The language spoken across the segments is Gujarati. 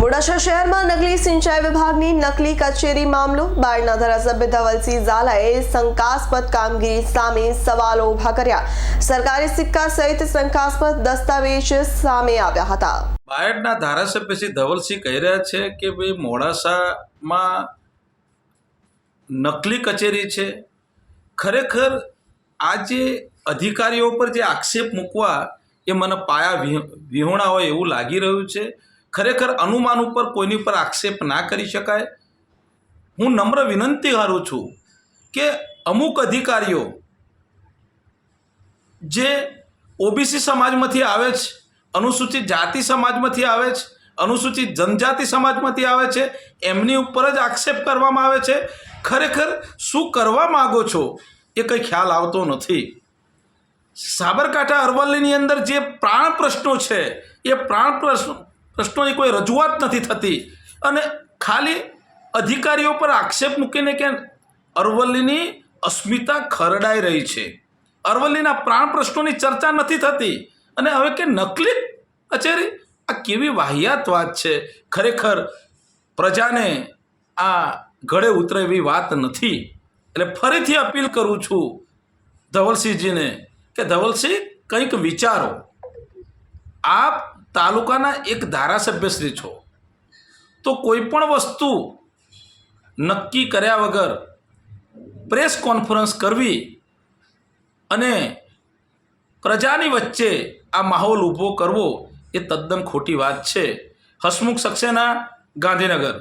મોડાસા શહેરમાં નકલી સિંચાઈ વિભાગની નકલી કચેરી મામલો. બાળના ધારાસભ્ય ધવલસિંહ ઝાલાએ શંકાસ્પદ કામગીરી સામે સવાલો ઊભા કર્યા. સરકારી સિક્કા સહિત શંકાસ્પદ દસ્તાવેજ સામે આવ્યા હતા. બાયડના ધારાસભ્ય શ્રી ધવલસિંહ કહી રહ્યા છે કે ભાઈ મોડાસામાં નકલી કચેરી છે. ખરેખર આ જે અધિકારીઓ પર જે આક્ષેપ મૂકવા એ મને પાયા વિહ- વિહોણા હોય એવું લાગી રહ્યું છે. ખરેખર અનુમાન ઉપર કોઈની પર આક્ષેપ ના કરી શકાય? હું નમ્ર વિનંતી કરું છું કે અમુક અધિકારીઓ જે ઓબીસી સમાજમાંથી આવે છે, અનુસૂચિત જાતિ સમાજમાંથી આવે છે, અનુસૂચિત જનજાતિ સમાજમાંથી આવે છે, એમની ઉપર જ આક્ષેપ કરવામાં આવે છે. ખરેખર શું કરવા માગો છો એ કંઈ ખ્યાલ આવતો નથી. સાબરકાંઠા અરવલ્લીની અંદર જે પ્રાણ પ્રશ્નો છે, એ પ્રાણ પ્રશ્નો પ્રશ્નોની કોઈ રજૂઆત નથી થતી. અને ખાલી અધિકારીઓ પર આક્ષેપ મૂકીને કે અરવલ્લીની અસ્મિતા ખરડાઈ રહી છે. અરવલ્લીના પ્રાણ પ્રશ્નોની ચર્ચા નથી થતી. અને હવે કે નકલી? કચેરી? આ કેવી વાહિયાત વાત છે? ખરેખર પ્રજાને આ ગળે ઉતરે એવી વાત નથી. એટલે ફરીથી અપીલ કરું છું ધવલસિંહજીને કે ધવલસિંહ, કંઈક વિચારો. આપ તાલુકાના એક ધારાસભ્યશ્રી છો. તો કોઈ પણ વસ્તુ નક્કી કર્યા વગર પ્રેસ કોન્ફરન્સ કરવી અને પ્રજાની વચ્ચે આ માહોલ ઊભો કરવો એ તદ્દન ખોટી વાત છે. હસમુખ સક્સેના, ગાંધીનગર.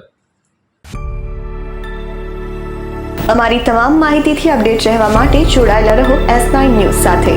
અમારી તમામ માહિતીથી અપડેટ રહેવા માટે જોડાયેલા રહો એસ નાઇન ન્યૂઝ સાથે.